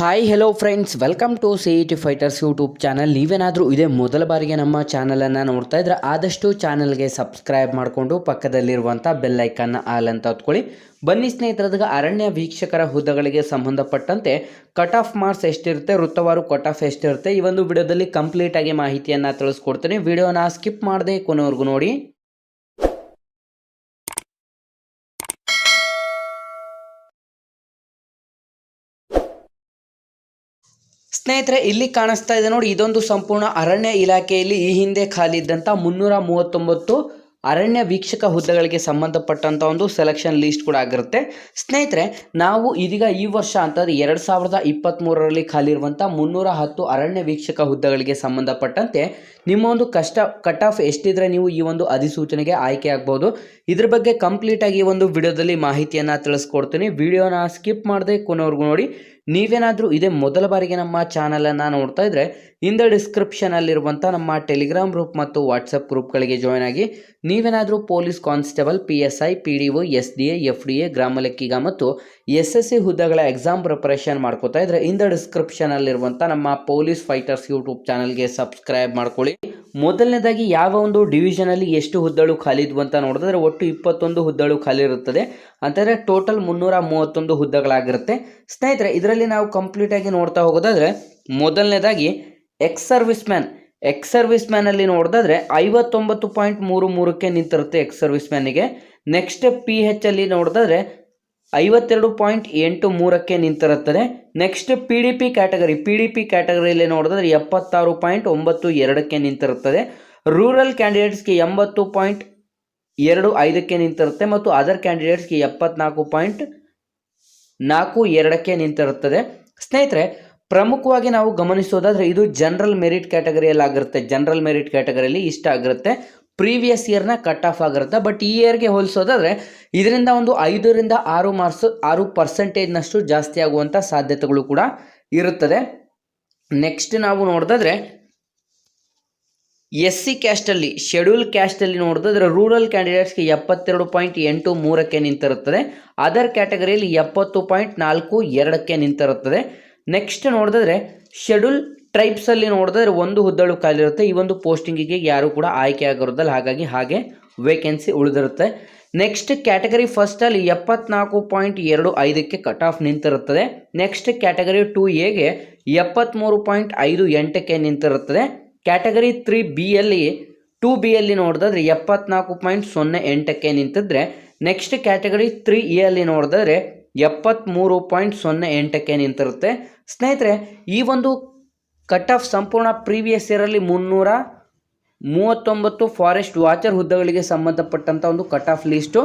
Hi hello friends welcome to C E T fighters YouTube channel ನೀವೇನಾದರೂ ಇದೇ ಮೊದಲ ಬಾರಿಗೆ ನಮ್ಮ ಚಾನಲನ್ನು ನೋಡ್ತಾ ಇದ್ರೆ ಆದಷ್ಟು ಚಾನಲ್ಗೆ ಸಬ್ಸ್ಕ್ರೈಬ್ ಮಾಡಿಕೊಂಡು ಪಕ್ಕದಲ್ಲಿರುವಂಥ ಬೆಲ್ಲೈಕನ್ನ ಆಲ್ ಅಂತ ಹೊತ್ಕೊಳ್ಳಿ. ಬನ್ನಿ ಸ್ನೇಹಿತರದಾಗ ಅರಣ್ಯ ವೀಕ್ಷಕರ ಹುದ್ದೆಗಳಿಗೆ ಸಂಬಂಧಪಟ್ಟಂತೆ ಕಟ್ ಆಫ್ ಮಾರ್ಕ್ಸ್ ಎಷ್ಟಿರುತ್ತೆ, ವೃತ್ತವಾರು ಕಟ್ ಆಫ್ ಎಷ್ಟಿರುತ್ತೆ, ಈ ಒಂದು ವಿಡಿಯೋದಲ್ಲಿ ಕಂಪ್ಲೀಟಾಗಿ ಮಾಹಿತಿಯನ್ನು ತಿಳಿಸ್ಕೊಡ್ತೀನಿ. ವಿಡಿಯೋನ ಸ್ಕಿಪ್ ಮಾಡದೆ ಕೊನೆವರೆಗೂ ನೋಡಿ. ಸ್ನೇಹಿತರೆ, ಇಲ್ಲಿ ಕಾಣಿಸ್ತಾ ಇದೆ ನೋಡಿ, ಇದೊಂದು ಸಂಪೂರ್ಣ ಅರಣ್ಯ ಇಲಾಖೆಯಲ್ಲಿ ಈ ಹಿಂದೆ ಖಾಲಿ ಇದ್ದಂಥ ಮುನ್ನೂರ ಮೂವತ್ತೊಂಬತ್ತು ಅರಣ್ಯ ವೀಕ್ಷಕ ಹುದ್ದೆಗಳಿಗೆ ಸಂಬಂಧಪಟ್ಟಂಥ ಒಂದು ಸೆಲೆಕ್ಷನ್ ಲೀಸ್ಟ್ ಕೂಡ ಆಗಿರುತ್ತೆ. ಸ್ನೇಹಿತರೆ, ನಾವು ಇದೀಗ ಈ ವರ್ಷ ಅಂತಂದರೆ ಎರಡು ಸಾವಿರದ ಇಪ್ಪತ್ತ್ಮೂರರಲ್ಲಿ ಖಾಲಿ ಇರುವಂಥ ಮುನ್ನೂರ ಹತ್ತು ಅರಣ್ಯ ವೀಕ್ಷಕ ಹುದ್ದೆಗಳಿಗೆ ಸಂಬಂಧಪಟ್ಟಂತೆ ನಿಮ್ಮ ಒಂದು ಕಷ್ಟ ಕಟ್ ಆಫ್ ಎಷ್ಟಿದ್ರೆ ನೀವು ಈ ಒಂದು ಅಧಿಸೂಚನೆಗೆ ಆಯ್ಕೆ ಆಗ್ಬೋದು. ಇದ್ರ ಬಗ್ಗೆ ಕಂಪ್ಲೀಟಾಗಿ ಒಂದು ವಿಡಿಯೋದಲ್ಲಿ ಮಾಹಿತಿಯನ್ನು ತಿಳಿಸ್ಕೊಡ್ತೀನಿ. ವಿಡಿಯೋನ ಸ್ಕಿಪ್ ಮಾಡದೆ ಕೊನೆವರೆಗೂ ನೋಡಿ. ನೀವೇನಾದರೂ ಇದೇ ಮೊದಲ ಬಾರಿಗೆ ನಮ್ಮ ಚಾನಲನ್ನು ನೋಡ್ತಾ ಇದ್ದರೆ ಇಂದ ಡಿಸ್ಕ್ರಿಪ್ಷನಲ್ಲಿರುವಂಥ ನಮ್ಮ ಟೆಲಿಗ್ರಾಮ್ ಗ್ರೂಪ್ ಮತ್ತು ವಾಟ್ಸಪ್ ಗ್ರೂಪ್ಗಳಿಗೆ ಜಾಯ್ನ್ ಆಗಿ, ನೀವೇನಾದರೂ police constable P S I P D O S D A F D A ಗ್ರಾಮ ಲೆಕ್ಕಿಗ ಮತ್ತು ಎಸ್ ಎಸ್ ಸಿ ಹುದ್ದೆಗಳ ಎಕ್ಸಾಮ್ ಪ್ರಿಪರೇಷನ್ ಮಾಡ್ಕೋತಾ ಇದ್ದರೆ ಇಂದ ಡಿಸ್ಕ್ರಿಪ್ಷನಲ್ಲಿರುವಂಥ ನಮ್ಮ ಪೊಲೀಸ್ ಫೈಟರ್ಸ್ ಯೂಟ್ಯೂಬ್ ಚಾನಲ್ಗೆ ಸಬ್ಸ್ಕ್ರೈಬ್ ಮಾಡ್ಕೊಳ್ಳಿ. ಮೊದಲನೇದಾಗಿ ಯಾವ ಒಂದು ಡಿವಿಷನಲ್ಲಿ ಎಷ್ಟು ಹುದ್ದಳು ಖಾಲಿ ಇದ್ವು ಅಂತ ನೋಡಿದ್ರೆ, ಒಟ್ಟು ಇಪ್ಪತ್ತೊಂದು ಹುದ್ದಳು ಖಾಲಿ ಇರುತ್ತದೆ ಅಂತಂದರೆ ಟೋಟಲ್ ಮುನ್ನೂರ ಮೂವತ್ತೊಂದು ಹುದ್ದೆಗಳಾಗಿರುತ್ತೆ. ಸ್ನೇಹಿತರೆ, ಇದರಲ್ಲಿ ನಾವು ಕಂಪ್ಲೀಟಾಗಿ ನೋಡ್ತಾ ಹೋಗೋದಾದರೆ, ಮೊದಲನೇದಾಗಿ ex service man ex service ಮ್ಯಾನಲ್ಲಿ ನೋಡಿದ್ರೆ ಐವತ್ತೊಂಬತ್ತು ಪಾಯಿಂಟ್ ಮೂರು ಮೂರಕ್ಕೆ ನಿಂತಿರುತ್ತೆ ಎಕ್ಸ್ ಸರ್ವಿಸ್ ಮ್ಯಾನಿಗೆ ನೆಕ್ಸ್ಟ್ ಪಿ ಹೆಚ್ ಅಲ್ಲಿ ನೋಡಿದ್ರೆ ಐವತ್ತೆರಡು ಪಾಯಿಂಟ್ ಎಂಟು ಮೂರಕ್ಕೆ ನಿಂತಿರುತ್ತದೆ. Next P D P category P D P ಕ್ಯಾಟಗರಿಯಲ್ಲಿ ನೋಡಿದ್ರೆ ಎಪ್ಪತ್ತಾರು ಪಾಯಿಂಟ್ ಒಂಬತ್ತು ಎರಡಕ್ಕೆ ನಿಂತಿರುತ್ತದೆ. ರೂರಲ್ ಕ್ಯಾಂಡಿಡೇಟ್ಸ್ಗೆ ಎಂಬತ್ತು ಪಾಯಿಂಟ್ ಎರಡು ಐದಕ್ಕೆ ನಿಂತಿರುತ್ತೆ ಮತ್ತು ಅದರ್ ಕ್ಯಾಂಡಿಡೇಟ್ಸ್ಗೆ ಎಪ್ಪತ್ನಾಲ್ಕು ಪಾಯಿಂಟ್ ನಾಲ್ಕು ಎರಡಕ್ಕೆ ನಿಂತಿರುತ್ತದೆ. ಸ್ನೇಹಿತರೆ, ಪ್ರಮುಖವಾಗಿ ನಾವು ಗಮನಿಸೋದಾದರೆ ಇದು ಜನರಲ್ ಮೆರಿಟ್ ಕ್ಯಾಟಗರಿಯಲ್ಲಿ ಆಗಿರುತ್ತೆ ಜನರಲ್ ಮೆರಿಟ್ ಕ್ಯಾಟಗರಿಯಲ್ಲಿ ಇಷ್ಟ ಆಗಿರುತ್ತೆ. ಪ್ರೀವಿಯಸ್ ಇಯರ್ನ ಕಟ್ ಆಫ್ ಆಗಿರುತ್ತೆ. ಬಟ್ ಈ ಇಯರ್ಗೆ ಹೋಲಿಸೋದಾದರೆ ಇದರಿಂದ ಒಂದು ಐದರಿಂದ ಆರು ಮಾರ್ಕ್ಸ್, ಆರು ಪರ್ಸೆಂಟೇಜ್ನಷ್ಟು ಜಾಸ್ತಿ ಆಗುವಂಥ ಸಾಧ್ಯತೆಗಳು ಕೂಡ ಇರುತ್ತದೆ. ನೆಕ್ಸ್ಟ್ ನಾವು ನೋಡಿದ್ರೆ ಎಸ್ ಸಿ ಕ್ಯಾಸ್ಟಲ್ಲಿ, ಶೆಡ್ಯೂಲ್ ಕ್ಯಾಸ್ಟಲ್ಲಿ ನೋಡಿದ್ರೆ ರೂರಲ್ ಕ್ಯಾಂಡಿಡೇಟ್ಸ್ಗೆ ಎಪ್ಪತ್ತೆರಡು ಪಾಯಿಂಟ್ ಎಂಟು ಮೂರಕ್ಕೆ ನಿಂತಿರುತ್ತದೆ. ಅದರ್ ಕ್ಯಾಟಗರಿಯಲ್ಲಿ ಎಪ್ಪತ್ತು ಪಾಯಿಂಟ್ ನಾಲ್ಕು ಎರಡಕ್ಕೆ ನಿಂತಿರುತ್ತದೆ. ನೆಕ್ಸ್ಟ್ ನೋಡಿದ್ರೆ ಶೆಡ್ಯೂಲ್ ಟ್ರೈಬ್ಸಲ್ಲಿ ನೋಡಿದ್ರೆ ಒಂದು ಹುದ್ದಳು ಖಾಲಿರುತ್ತೆ. ಈ ಒಂದು ಪೋಸ್ಟಿಂಗಿಗೆ ಯಾರು ಕೂಡ ಆಯ್ಕೆ ಆಗಿರೋದಲ್ಲ ಹಾಗಾಗಿ ಹಾಗೆ ವೇಕೆನ್ಸಿ ಉಳಿದಿರುತ್ತೆ. ನೆಕ್ಸ್ಟ್ ಕ್ಯಾಟಗರಿ ಫಸ್ಟಲ್ಲಿ ಎಪ್ಪತ್ನಾಲ್ಕು ಪಾಯಿಂಟ್ ಎರಡು ಐದಕ್ಕೆ ಕಟ್ ಆಫ್ ನಿಂತಿರುತ್ತದೆ. ನೆಕ್ಸ್ಟ್ ಕ್ಯಾಟಗರಿ ಟು ಎಗೆ ಎಪ್ಪತ್ತ್ಮೂರು ಪಾಯಿಂಟ್ ಐದು ಎಂಟಕ್ಕೆ ನಿಂತಿರುತ್ತದೆ. ಕ್ಯಾಟಗರಿ ತ್ರೀ ಬಿ ಯಲ್ಲಿ ಟು ಬಿ ಯಲ್ಲಿ ನೋಡಿದ್ರೆ ಎಪ್ಪತ್ನಾಲ್ಕು ಪಾಯಿಂಟ್ ಸೊನ್ನೆ ಎಂಟಕ್ಕೆ ನಿಂತಿದ್ರೆ, ನೆಕ್ಸ್ಟ್ ಕ್ಯಾಟಗರಿ ತ್ರೀ ಇಯಲ್ಲಿ ನೋಡಿದ್ರೆ ಎಪ್ಪತ್ತ್ಮೂರು ಪಾಯಿಂಟ್ ಸೊನ್ನೆ ಎಂಟಕ್ಕೆ ನಿಂತಿರುತ್ತೆ. ಸ್ನೇಹಿತರೆ, ಈ ಒಂದು ಕಟ್ ಆಫ್ ಸಂಪೂರ್ಣ ಪ್ರೀವಿಯಸ್ ಇಯರಲ್ಲಿ ಮುನ್ನೂರ ಮೂವತ್ತೊಂಬತ್ತು ಫಾರೆಸ್ಟ್ ವಾಚರ್ ಹುದ್ದೆಗಳಿಗೆ ಸಂಬಂಧಪಟ್ಟಂಥ ಒಂದು ಕಟ್ ಆಫ್ ಲಿಸ್ಟು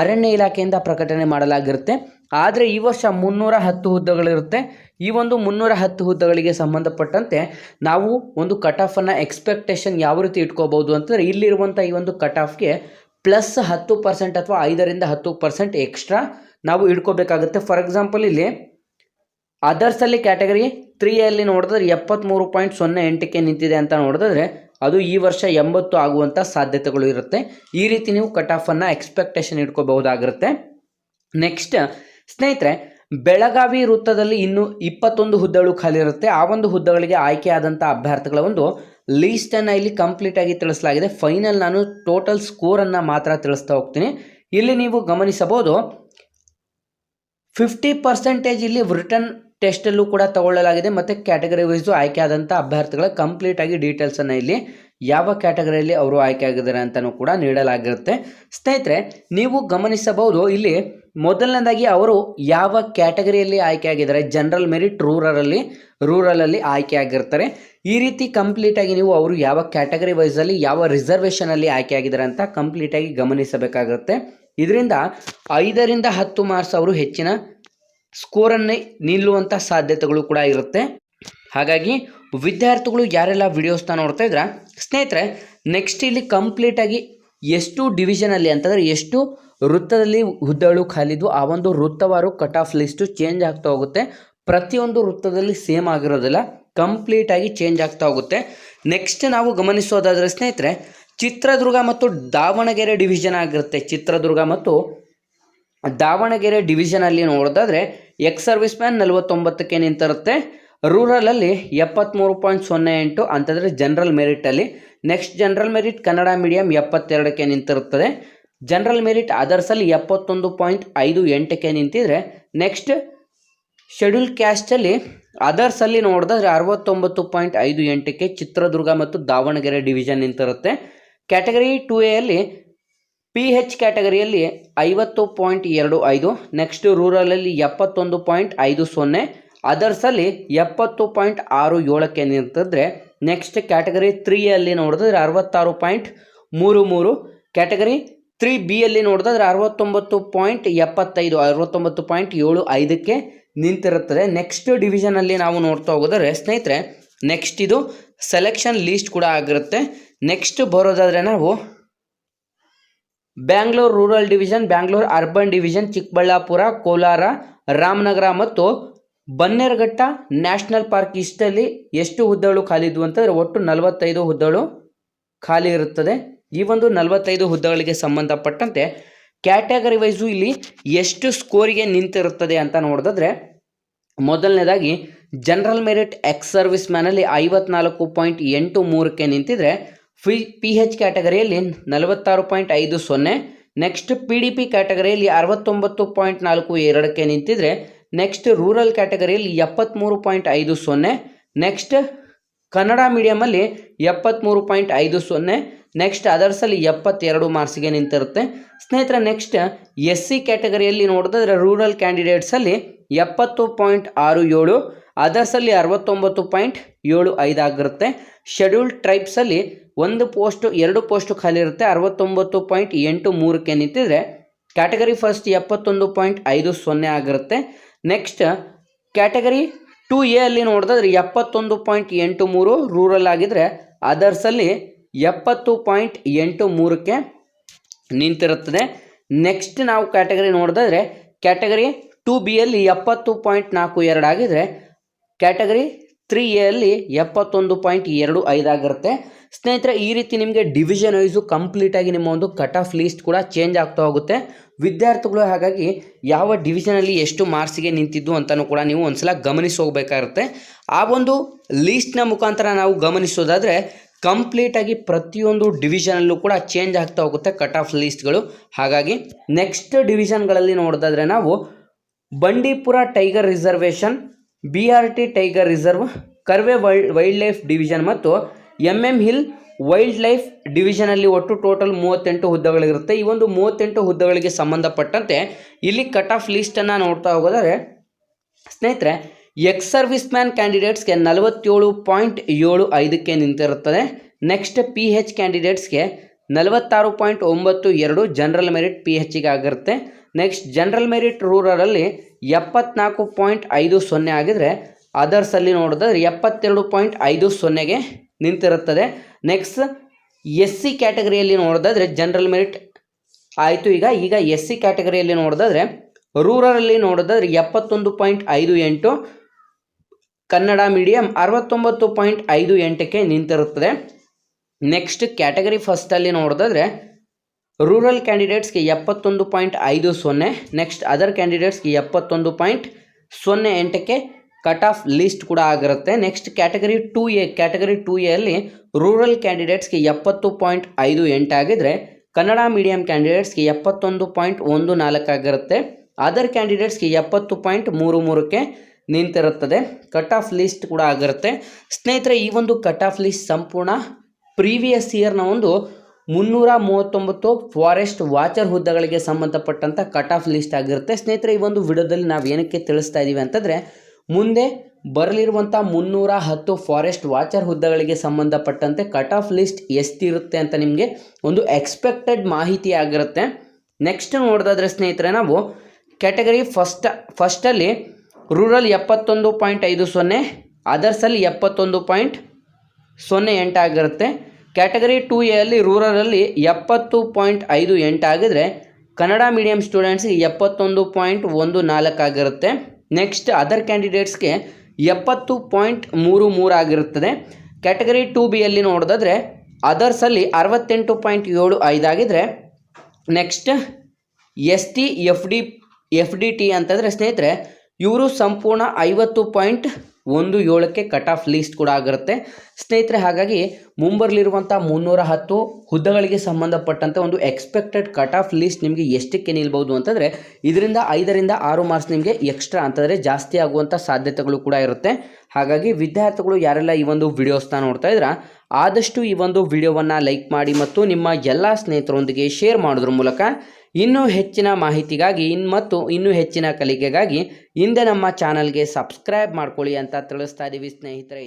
ಅರಣ್ಯ ಇಲಾಖೆಯಿಂದ ಪ್ರಕಟಣೆ ಮಾಡಲಾಗಿರುತ್ತೆ. ಆದರೆ ಈ ವರ್ಷ ಮುನ್ನೂರ ಹತ್ತು ಹುದ್ದೆಗಳಿರುತ್ತೆ. ಈ ಒಂದು ಮುನ್ನೂರ ಹತ್ತು ಹುದ್ದೆಗಳಿಗೆ ಸಂಬಂಧಪಟ್ಟಂತೆ ನಾವು ಒಂದು ಕಟ್ ಆಫನ್ನು ಎಕ್ಸ್ಪೆಕ್ಟೇಷನ್ ಯಾವ ರೀತಿ ಇಟ್ಕೋಬೋದು ಅಂತಂದರೆ ಇಲ್ಲಿರುವಂಥ ಈ ಒಂದು ಕಟ್ ಆಫ್ಗೆ ಪ್ಲಸ್ ಹತ್ತು ಪರ್ಸೆಂಟ್ ಅಥವಾ ಐದರಿಂದ ಹತ್ತು ಪರ್ಸೆಂಟ್ ಎಕ್ಸ್ಟ್ರಾ ನಾವು ಇಟ್ಕೋಬೇಕಾಗುತ್ತೆ. ಫಾರ್ ಎಕ್ಸಾಂಪಲ್ ಇಲ್ಲಿ ಅದರ್ಸಲ್ಲಿ ಕ್ಯಾಟಗರಿ ತ್ರೀಯಲ್ಲಿ ನೋಡಿದ್ರೆ ಎಪ್ಪತ್ತ್ಮೂರು ಪಾಯಿಂಟ್ ಸೊನ್ನೆ ಎಂಟಕ್ಕೆ ನಿಂತಿದೆ ಅಂತ ನೋಡಿದ್ರೆ ಅದು ಈ ವರ್ಷ ಎಂಬತ್ತು ಆಗುವಂಥ ಸಾಧ್ಯತೆಗಳು ಇರುತ್ತೆ. ಈ ರೀತಿ ನೀವು ಕಟ್ ಆಫನ್ನು ಎಕ್ಸ್ಪೆಕ್ಟೇಷನ್ ಇಟ್ಕೋಬಹುದಾಗಿರುತ್ತೆ. ನೆಕ್ಸ್ಟ್ ಸ್ನೇಹಿತರೆ, ಬೆಳಗಾವಿ ವೃತ್ತದಲ್ಲಿ ಇನ್ನು ಇಪ್ಪತ್ತೊಂದು ಹುದ್ದೆಗಳು ಖಾಲಿ ಇರುತ್ತೆ. ಆ ಒಂದು ಹುದ್ದೆಗಳಿಗೆ ಆಯ್ಕೆಯಾದಂಥ ಅಭ್ಯರ್ಥಿಗಳ ಒಂದು ಲೀಸ್ಟನ್ನು ಇಲ್ಲಿ ಕಂಪ್ಲೀಟಾಗಿ ತಿಳಿಸಲಾಗಿದೆ. ಫೈನಲ್ ನಾನು ಟೋಟಲ್ ಸ್ಕೋರನ್ನು ಮಾತ್ರ ತಿಳಿಸ್ತಾ ಹೋಗ್ತೀನಿ. ಇಲ್ಲಿ ನೀವು ಗಮನಿಸಬಹುದು, ಫಿಫ್ಟಿ ಪರ್ಸೆಂಟೇಜ್ ಇಲ್ಲಿ ರಿಟರ್ನ್ ಟೆಸ್ಟಲ್ಲೂ ಕೂಡ ತಗೊಳ್ಳಲಾಗಿದೆ. ಮತ್ತು ಕ್ಯಾಟಗರಿ ವೈಸು ಆಯ್ಕೆ ಆದಂಥ ಅಭ್ಯರ್ಥಿಗಳ ಕಂಪ್ಲೀಟಾಗಿ ಡೀಟೇಲ್ಸನ್ನು ಇಲ್ಲಿ ಯಾವ ಕ್ಯಾಟಗರಿಯಲ್ಲಿ ಅವರು ಆಯ್ಕೆ ಆಗಿದ್ದಾರೆ ಅಂತಲೂ ಕೂಡ ನೀಡಲಾಗಿರುತ್ತೆ. ಸ್ನೇಹಿತರೆ, ನೀವು ಗಮನಿಸಬಹುದು, ಇಲ್ಲಿ ಮೊದಲನೇದಾಗಿ ಅವರು ಯಾವ ಕ್ಯಾಟಗರಿಯಲ್ಲಿ ಆಯ್ಕೆ ಆಗಿದ್ದಾರೆ ಜನರಲ್ ಮೆರಿಟ್ ರೂರಲಲ್ಲಿ ರೂರಲಲ್ಲಿ ಆಯ್ಕೆ ಆಗಿರ್ತಾರೆ ಈ ರೀತಿ ಕಂಪ್ಲೀಟಾಗಿ ನೀವು ಅವರು ಯಾವ ಕ್ಯಾಟಗರಿ ವೈಸಲ್ಲಿ ಯಾವ ರಿಸರ್ವೇಷನಲ್ಲಿ ಆಯ್ಕೆ ಆಗಿದ್ದಾರೆ ಅಂತ ಕಂಪ್ಲೀಟಾಗಿ ಗಮನಿಸಬೇಕಾಗುತ್ತೆ. ಇದರಿಂದ ಐದರಿಂದ ಹತ್ತು ಮಾರ್ಕ್ಸ್ ಅವರು ಹೆಚ್ಚಿನ ಸ್ಕೋರನ್ನೇ ನಿಲ್ಲುವಂಥ ಸಾಧ್ಯತೆಗಳು ಕೂಡ ಇರುತ್ತೆ. ಹಾಗಾಗಿ ವಿದ್ಯಾರ್ಥಿಗಳು ಯಾರೆಲ್ಲ ವಿಡಿಯೋಸ್ನ ನೋಡ್ತಾ ಇದ್ರ ಸ್ನೇಹಿತರೆ, ನೆಕ್ಸ್ಟ್ ಇಲ್ಲಿ ಕಂಪ್ಲೀಟಾಗಿ ಎಷ್ಟು ಡಿವಿಷನಲ್ಲಿ ಅಂತಂದರೆ ಎಷ್ಟು ವೃತ್ತದಲ್ಲಿ ಹುದ್ದೆಗಳು ಖಾಲಿದ್ವು ಆ ಒಂದು ವೃತ್ತವಾರು ಕಟ್ ಆಫ್ ಲಿಸ್ಟು ಚೇಂಜ್ ಆಗ್ತಾ ಹೋಗುತ್ತೆ. ಪ್ರತಿಯೊಂದು ವೃತ್ತದಲ್ಲಿ ಸೇಮ್ ಆಗಿರೋದಿಲ್ಲ. ಕಂಪ್ಲೀಟಾಗಿ ಚೇಂಜ್ ಆಗ್ತಾ ಹೋಗುತ್ತೆ. ನೆಕ್ಸ್ಟ್ ನಾವು ಗಮನಿಸೋದಾದರೆ ಸ್ನೇಹಿತರೆ, ಚಿತ್ರದುರ್ಗ ಮತ್ತು ದಾವಣಗೆರೆ ಡಿವಿಷನ್ ಆಗಿರುತ್ತೆ. ಚಿತ್ರದುರ್ಗ ಮತ್ತು ದಾವಣಗೆರೆ ಡಿವಿಷನಲ್ಲಿ ನೋಡೋದಾದರೆ ಎಕ್ಸ್ ಸರ್ವಿಸ್ ಮ್ಯಾನ್ ನಲವತ್ತೊಂಬತ್ತಕ್ಕೆ ನಿಂತಿರುತ್ತೆ. ರೂರಲಲ್ಲಿ ಎಪ್ಪತ್ತ್ಮೂರು ಪಾಯಿಂಟ್ ಸೊನ್ನೆ ಎಂಟು ಅಂತಂದರೆ general ಮೆರಿಟಲ್ಲಿ next general merit Kannada medium ಎಪ್ಪತ್ತೆರಡಕ್ಕೆ ನಿಂತಿರುತ್ತದೆ. ಜನರಲ್ ಮೆರಿಟ್ ಅದರ್ಸಲ್ಲಿ ಎಪ್ಪತ್ತೊಂದು ಪಾಯಿಂಟ್ ಐದು ಎಂಟಕ್ಕೆ ನಿಂತಿದ್ರೆ ನೆಕ್ಸ್ಟ್ ಶೆಡ್ಯೂಲ್ ಕ್ಯಾಸ್ಟಲ್ಲಿ ಅದರ್ಸಲ್ಲಿ ನೋಡಿದ್ರೆ ಅರವತ್ತೊಂಬತ್ತು ಪಾಯಿಂಟ್ ಐದು ಎಂಟಕ್ಕೆ ಚಿತ್ರದುರ್ಗ ಮತ್ತು ದಾವಣಗೆರೆ ಡಿವಿಷನ್ ನಿಂತಿರುತ್ತೆ. ಕ್ಯಾಟಗರಿ ಟು ಎಲ್ಲಿ ಪಿ ಹೆಚ್ ಕ್ಯಾಟಗರಿಯಲ್ಲಿ ಐವತ್ತು ಪಾಯಿಂಟ್ ಎರಡು ಐದು ನೆಕ್ಸ್ಟ್ ರೂರಲಲ್ಲಿ ಎಪ್ಪತ್ತೊಂದು ಪಾಯಿಂಟ್ ಐದು ಸೊನ್ನೆ ಅದರ್ಸಲ್ಲಿ ಎಪ್ಪತ್ತು ಪಾಯಿಂಟ್ ಆರು ಏಳಕ್ಕೆ ನಿಂತಿದ್ರೆ ನೆಕ್ಸ್ಟ್ ಕ್ಯಾಟಗರಿ ತ್ರೀಯಲ್ಲಿ ನೋಡಿದ್ರೆ ಅರವತ್ತಾರು ಪಾಯಿಂಟ್ ಮೂರು ಮೂರು ಕ್ಯಾಟಗರಿ ತ್ರೀ ಬಿಯಲ್ಲಿ ನೋಡಿದ್ರೆ ಅರವತ್ತೊಂಬತ್ತು ಪಾಯಿಂಟ್ ಎಪ್ಪತ್ತೈದು, ಅರವತ್ತೊಂಬತ್ತು ಪಾಯಿಂಟ್ ಏಳು ಐದಕ್ಕೆ ನಿಂತಿರುತ್ತದೆ. ನೆಕ್ಸ್ಟ್ ಡಿವಿಷನಲ್ಲಿ ನಾವು ನೋಡ್ತಾ ಹೋಗೋದ್ರೆ ಸ್ನೇಹಿತರೆ ನೆಕ್ಸ್ಟ್ ಇದು ಸೆಲೆಕ್ಷನ್ ಲೀಸ್ಟ್ ಕೂಡ ಆಗಿರುತ್ತೆ. ನೆಕ್ಸ್ಟ್ ಬರೋದಾದರೆ ನಾವು Bangalore rural division Bangalore urban division Chikkaballapura, Kolar, Ramanagara ಮತ್ತು ಬನ್ನೇರಘಟ್ಟ ನ್ಯಾಷನಲ್ ಪಾರ್ಕ್ ಇಷ್ಟಲ್ಲಿ ಎಷ್ಟು ಹುದ್ದೆಗಳು ಖಾಲಿ ಇದ್ವು ಅಂತಂದರೆ ಒಟ್ಟು ನಲವತ್ತೈದು ಹುದ್ದೆಗಳು ಖಾಲಿ ಇರುತ್ತದೆ. ಈ ಒಂದು ನಲವತ್ತೈದು ಹುದ್ದೆಗಳಿಗೆ ಸಂಬಂಧಪಟ್ಟಂತೆ ಕ್ಯಾಟಗರಿ ವೈಸು ಇಲ್ಲಿ ಎಷ್ಟು ಸ್ಕೋರಿಗೆ ನಿಂತಿರುತ್ತದೆ ಅಂತ ನೋಡಿದ್ರೆ ಮೊದಲನೇದಾಗಿ ಜನರಲ್ ಮೆರಿಟ್ ಎಕ್ಸ್ ಸರ್ವಿಸ್ ಮ್ಯಾನಲ್ಲಿ ಐವತ್ನಾಲ್ಕು ಪಾಯಿಂಟ್ ಎಂಟು ಮೂರಕ್ಕೆ ನಿಂತಿದ್ರೆ, ಫಿ ಪಿ ಹೆಚ್ ಕ್ಯಾಟಗರಿಯಲ್ಲಿ ನಲವತ್ತಾರು ಪಾಯಿಂಟ್ ಐದು ಸೊನ್ನೆ, ನೆಕ್ಸ್ಟ್ ಪಿ ಡಿ ಪಿ ಕ್ಯಾಟಗರಿಯಲ್ಲಿ ಅರವತ್ತೊಂಬತ್ತು ಪಾಯಿಂಟ್ ನಾಲ್ಕು ಎರಡಕ್ಕೆ ನಿಂತಿದ್ರೆ, ನೆಕ್ಸ್ಟ್ ರೂರಲ್ ಕ್ಯಾಟಗರಿಯಲ್ಲಿ ಎಪ್ಪತ್ತ್ಮೂರು ಪಾಯಿಂಟ್ ಐದು ಸೊನ್ನೆ, ನೆಕ್ಸ್ಟ್ ಕನ್ನಡ ಮೀಡಿಯಮಲ್ಲಿ ಎಪ್ಪತ್ತ್ಮೂರು ಪಾಯಿಂಟ್ ಐದು ಸೊನ್ನೆ ನೆಕ್ಸ್ಟ್ ಅದರ್ಸಲ್ಲಿ ಎಪ್ಪತ್ತೆರಡು ಮಾರ್ಕ್ಸಿಗೆ ನಿಂತಿರುತ್ತೆ. ಸ್ನೇಹಿತರೆ ನೆಕ್ಸ್ಟ್ ಎಸ್ ಸಿ ಕ್ಯಾಟಗರಿಯಲ್ಲಿ ನೋಡಿದ್ರೆ ರೂರಲ್ ಕ್ಯಾಂಡಿಡೇಟ್ಸಲ್ಲಿ ಎಪ್ಪತ್ತು ಪಾಯಿಂಟ್ ಆರು ಏಳು ಅದರ್ಸಲ್ಲಿ ಅರವತ್ತೊಂಬತ್ತು ಪಾಯಿಂಟ್ ಏಳು ಐದು ಆಗಿರುತ್ತೆ. ಶೆಡ್ಯೂಲ್ಡ್ ಟ್ರೈಬ್ಸಲ್ಲಿ ಒಂದು ಪೋಸ್ಟು ಎರಡು ಪೋಸ್ಟು ಖಾಲಿ ಇರುತ್ತೆ. ಅರವತ್ತೊಂಬತ್ತು ಪಾಯಿಂಟ್ ಎಂಟು ಮೂರಕ್ಕೆ ನಿಂತಿದ್ರೆ ಕ್ಯಾಟಗರಿ ಫಸ್ಟ್ ಎಪ್ಪತ್ತೊಂದು ಪಾಯಿಂಟ್ ಐದು ಸೊನ್ನೆ ಆಗಿರುತ್ತೆ. ನೆಕ್ಸ್ಟ್ ಕ್ಯಾಟಗರಿ ಟು ಎ ಅಲ್ಲಿ ನೋಡಿದ್ರೆ ಎಪ್ಪತ್ತೊಂದು ಪಾಯಿಂಟ್ ಎಂಟು ಮೂರು ರೂರಲ್ ಆಗಿದ್ರೆ ಅದರ್ಸಲ್ಲಿ ಎಪ್ಪತ್ತು ಪಾಯಿಂಟ್ ಎಂಟು ಮೂರಕ್ಕೆ ನಿಂತಿರುತ್ತದೆ. ನೆಕ್ಸ್ಟ್ ನಾವು ಕ್ಯಾಟಗರಿ ನೋಡಿದ್ರೆ ಕ್ಯಾಟಗರಿ ಟು ಬಿಯಲ್ಲಿ ಎಪ್ಪತ್ತು ಪಾಯಿಂಟ್ ನಾಲ್ಕು ಎರಡು ಆಗಿದ್ರೆ ಕ್ಯಾಟಗರಿ ತ್ರೀ ಎಲ್ಲಿ ಎಪ್ಪತ್ತೊಂದು ಪಾಯಿಂಟ್ ಎರಡು ಐದಾಗಿರುತ್ತೆ ಸ್ನೇಹಿತರೆ, ಈ ರೀತಿ ನಿಮಗೆ ಡಿವಿಷನ್ ವೈಸು ಕಂಪ್ಲೀಟಾಗಿ ನಿಮ್ಮ ಒಂದು ಕಟ್ ಆಫ್ ಲೀಸ್ಟ್ ಕೂಡ ಚೇಂಜ್ ಆಗ್ತಾ ಹೋಗುತ್ತೆ. ವಿದ್ಯಾರ್ಥಿಗಳು ಹಾಗಾಗಿ ಯಾವ ಡಿವಿಷನಲ್ಲಿ ಎಷ್ಟು ಮಾರ್ಕ್ಸಿಗೆ ನಿಂತಿದ್ದು ಅಂತಲೂ ಕೂಡ ನೀವು ಒಂದ್ಸಲ ಗಮನಿಸಿ ಹೋಗಬೇಕಾಗುತ್ತೆ. ಆ ಒಂದು ಲೀಸ್ಟ್ನ ಮುಖಾಂತರ ನಾವು ಗಮನಿಸೋದಾದರೆ ಕಂಪ್ಲೀಟಾಗಿ ಪ್ರತಿಯೊಂದು ಡಿವಿಷನಲ್ಲೂ ಕೂಡ ಚೇಂಜ್ ಆಗ್ತಾ ಹೋಗುತ್ತೆ ಕಟ್ ಆಫ್ ಲೀಸ್ಟ್ಗಳು ಹಾಗಾಗಿ ನೆಕ್ಸ್ಟ್ ಡಿವಿಷನ್ಗಳಲ್ಲಿ ನೋಡೋದಾದರೆ ನಾವು Bandipur tiger reservation B R T tiger reserve Karve wild life division ಮತ್ತು M M hill wild life ಡಿವಿಷನಲ್ಲಿ ಒಟ್ಟು ಟೋಟಲ್ ಮೂವತ್ತೆಂಟು ಹುದ್ದೆಗಳಿರುತ್ತೆ. ಈ ಒಂದು ಮೂವತ್ತೆಂಟು ಹುದ್ದೆಗಳಿಗೆ ಸಂಬಂಧಪಟ್ಟಂತೆ ಇಲ್ಲಿ ಕಟ್ ಆಫ್ ಲೀಸ್ಟನ್ನು ನೋಡ್ತಾ ಹೋಗೋದಾದ್ರೆ, ಸ್ನೇಹಿತರೆ ಎಕ್ಸ್ ಸರ್ವಿಸ್ ಮ್ಯಾನ್ ಕ್ಯಾಂಡಿಡೇಟ್ಸ್ಗೆ ನಲವತ್ತೇಳು ಪಾಯಿಂಟ್ ಏಳು ಐದಕ್ಕೆ ನಿಂತಿರುತ್ತದೆ. ನೆಕ್ಸ್ಟ್ ಪಿ ಹೆಚ್ ಕ್ಯಾಂಡಿಡೇಟ್ಸ್ಗೆ ನಲವತ್ತಾರು ಪಾಯಿಂಟ್ ಒಂಬತ್ತು ಎರಡು ಜನರಲ್ ಮೆರಿಟ್ ಪಿ ಹೆಚ್ಗೆ ಆಗಿರುತ್ತೆ. ನೆಕ್ಸ್ಟ್ ಜನರಲ್ ಮೆರಿಟ್ ರೂರಲ್ಲಿ ಎಪ್ಪತ್ನಾಲ್ಕು ಪಾಯಿಂಟ್ ಐದು ಸೊನ್ನೆ ಆಗಿದರೆ ಅದರ್ಸಲ್ಲಿ ನೋಡಿದ್ರೆ ಎಪ್ಪತ್ತೆರಡು ಪಾಯಿಂಟ್ ಐದು ಸೊನ್ನೆಗೆ ನಿಂತಿರುತ್ತದೆ. ನೆಕ್ಸ್ಟ್ ಎಸ್ ಸಿ ಕ್ಯಾಟಗರಿಯಲ್ಲಿ ನೋಡಿದ್ರೆ ಜನರಲ್ ಮೆರಿಟ್ ಆಯಿತು. ಈಗ ಈಗ ಎಸ್ ಸಿ ಕ್ಯಾಟಗರಿಯಲ್ಲಿ ನೋಡಿದ್ರೆ ರೂರಲಲ್ಲಿ ನೋಡಿದ್ರೆ ಎಪ್ಪತ್ತೊಂದು ಪಾಯಿಂಟ್ ಐದು ಎಂಟು, ಕನ್ನಡ ಮೀಡಿಯಂ ಅರವತ್ತೊಂಬತ್ತು ಪಾಯಿಂಟ್ ಐದು ಎಂಟಕ್ಕೆ ನಿಂತಿರುತ್ತದೆ. ನೆಕ್ಸ್ಟ್ ಕ್ಯಾಟಗರಿ ಫಸ್ಟಲ್ಲಿ ನೋಡಿದ್ರೆ ರೂರಲ್ ಕ್ಯಾಂಡಿಡೇಟ್ಸ್ಗೆ ಎಪ್ಪತ್ತೊಂದು ಪಾಯಿಂಟ್ ಐದು ಸೊನ್ನೆ ನೆಕ್ಸ್ಟ್ ಅದರ್ ಕ್ಯಾಂಡಿಡೇಟ್ಸ್ಗೆ ಎಪ್ಪತ್ತೊಂದು ಪಾಯಿಂಟ್ ಸೊನ್ನೆ ಎಂಟಕ್ಕೆ ಕಟ್ ಆಫ್ ಲಿಸ್ಟ್ ಕೂಡ ಆಗಿರುತ್ತೆ. Next category two A, category two ಎಲ್ಲಿ ರೂರಲ್ ಕ್ಯಾಂಡಿಡೇಟ್ಸ್ಗೆ ಎಪ್ಪತ್ತು ಪಾಯಿಂಟ್ ಐದು ಎಂಟಾಗಿದ್ದರೆ ಕನ್ನಡ ಮೀಡಿಯಂ ಕ್ಯಾಂಡಿಡೇಟ್ಸ್ಗೆ ಎಪ್ಪತ್ತೊಂದು ಪಾಯಿಂಟ್ ಒಂದು ನಾಲ್ಕು ಆಗಿರುತ್ತೆ. ಅದರ್ ಕ್ಯಾಂಡಿಡೇಟ್ಸ್ಗೆ ಎಪ್ಪತ್ತು ಪಾಯಿಂಟ್ ಮೂರು ಮೂರಕ್ಕೆ ನಿಂತಿರುತ್ತದೆ. ಕಟ್ ಆಫ್ ಲಿಸ್ಟ್ ಕೂಡ ಆಗಿರುತ್ತೆ. ಸ್ನೇಹಿತರೆ, ಈ ಒಂದು ಕಟ್ ಆಫ್ ಲಿಸ್ಟ್ ಸಂಪೂರ್ಣ ಪ್ರೀವಿಯಸ್ ಇಯರ್ನ ಒಂದು ಮುನ್ನೂರ ಮೂವತ್ತೊಂಬತ್ತು ಫಾರೆಸ್ಟ್ ವಾಚರ್ ಹುದ್ದೆಗಳಿಗೆ ಸಂಬಂಧಪಟ್ಟಂಥ ಕಟ್ ಆಫ್ ಲಿಸ್ಟ್ ಆಗಿರುತ್ತೆ. ಸ್ನೇಹಿತರೆ, ಈ ಒಂದು ವಿಡಿಯೋದಲ್ಲಿ ನಾವು ಏನಕ್ಕೆ ತಿಳಿಸ್ತಾ ಇದ್ದೀವಿ ಅಂತಂದರೆ ಮುಂದೆ ಬರಲಿರುವಂಥ ಮುನ್ನೂರ ಹತ್ತು ಫಾರೆಸ್ಟ್ ವಾಚರ್ ಹುದ್ದೆಗಳಿಗೆ ಸಂಬಂಧಪಟ್ಟಂತೆ ಕಟ್ ಆಫ್ ಲಿಸ್ಟ್ ಎಷ್ಟಿರುತ್ತೆ ಅಂತ ನಿಮಗೆ ಒಂದು ಎಕ್ಸ್ಪೆಕ್ಟೆಡ್ ಮಾಹಿತಿ ಆಗಿರುತ್ತೆ. ನೆಕ್ಸ್ಟ್ ನೋಡೋದಾದ್ರೆ ಸ್ನೇಹಿತರೆ ನಾವು ಕ್ಯಾಟಗರಿ ಫಸ್ಟ್ ಫಸ್ಟಲ್ಲಿ ರೂರಲ್ ಎಪ್ಪತ್ತೊಂದು ಪಾಯಿಂಟ್ ಐದು ಸೊನ್ನೆ ಅದರ್ಸಲ್ಲಿ ಎಪ್ಪತ್ತೊಂದು ಪಾಯಿಂಟ್ ಸೊನ್ನೆ ಎಂಟಾಗಿರುತ್ತೆ ಕ್ಯಾಟಗರಿ ಟೂ ಅಲ್ಲಿ ರೂರಲಲ್ಲಿ ಎಪ್ಪತ್ತು ಪಾಯಿಂಟ್ ಐದು ಎಂಟಾಗಿದ್ರೆ ಕನ್ನಡ ಮೀಡಿಯಂ ಸ್ಟೂಡೆಂಟ್ಸ್ಗೆ ಎಪ್ಪತ್ತೊಂದು ಪಾಯಿಂಟ್ ಒಂದು ನಾಲ್ಕು ಆಗಿರುತ್ತೆ. ನೆಕ್ಸ್ಟ್ ಅದರ್ ಕ್ಯಾಂಡಿಡೇಟ್ಸ್ಗೆ ಎಪ್ಪತ್ತು ಪಾಯಿಂಟ್ ಮೂರು ಮೂರು ಆಗಿರುತ್ತದೆ. ಕ್ಯಾಟಗರಿ ಟು ಬಿಯಲ್ಲಿ ನೋಡೋದಾದರೆ ಅದರ್ಸಲ್ಲಿ ಅರವತ್ತೆಂಟು ಪಾಯಿಂಟ್ ಏಳು ಐದಾಗಿದ್ದರೆ next S T F D F D T ಅಂತಂದರೆ ಸ್ನೇಹಿತರೆ ಇವರು ಸಂಪೂರ್ಣ ಐವತ್ತು ಪಾಯಿಂಟ್ ಒಂದು ಏಳಕ್ಕೆ ಕಟ್ ಆಫ್ ಲೀಸ್ಟ್ ಕೂಡ ಆಗಿರುತ್ತೆ. ಸ್ನೇಹಿತರೆ, ಹಾಗಾಗಿ ಮುಂಬರಲಿರುವಂಥ ಮುನ್ನೂರ ಹತ್ತು ಹುದ್ದೆಗಳಿಗೆ ಸಂಬಂಧಪಟ್ಟಂತೆ ಒಂದು ಎಕ್ಸ್ಪೆಕ್ಟೆಡ್ ಕಟ್ ಆಫ್ ಲೀಸ್ಟ್ ನಿಮಗೆ ಎಷ್ಟಕ್ಕೆ ನಿಲ್ಬೋದು ಅಂತಂದರೆ, ಇದರಿಂದ ಐದರಿಂದ ಆರು ಮಾರ್ಕ್ಸ್ ನಿಮಗೆ ಎಕ್ಸ್ಟ್ರಾ ಅಂತಂದರೆ ಜಾಸ್ತಿ ಆಗುವಂಥ ಸಾಧ್ಯತೆಗಳು ಕೂಡ ಇರುತ್ತೆ. ಹಾಗಾಗಿ ವಿದ್ಯಾರ್ಥಿಗಳು ಯಾರೆಲ್ಲ ಈ ಒಂದು ವಿಡಿಯೋಸ್ನ ನೋಡ್ತಾ ಇದ್ರ, ಆದಷ್ಟು ಈ ಒಂದು ವಿಡಿಯೋವನ್ನು ಲೈಕ್ ಮಾಡಿ ಮತ್ತು ನಿಮ್ಮ ಎಲ್ಲ ಸ್ನೇಹಿತರೊಂದಿಗೆ ಶೇರ್ ಮಾಡೋದ್ರ ಮೂಲಕ ಇನ್ನೂ ಹೆಚ್ಚಿನ ಮಾಹಿತಿಗಾಗಿ ಇನ್ ಮತ್ತು ಇನ್ನೂ ಹೆಚ್ಚಿನ ಕಲಿಕೆಗಾಗಿ ಹಿಂದೆ ನಮ್ಮ ಚಾನಲ್ಗೆ ಸಬ್ಸ್ಕ್ರೈಬ್ ಮಾಡ್ಕೊಳ್ಳಿ ಅಂತ ತಿಳಿಸ್ತಾ ಇದ್ದೀವಿ ಸ್ನೇಹಿತರೆ.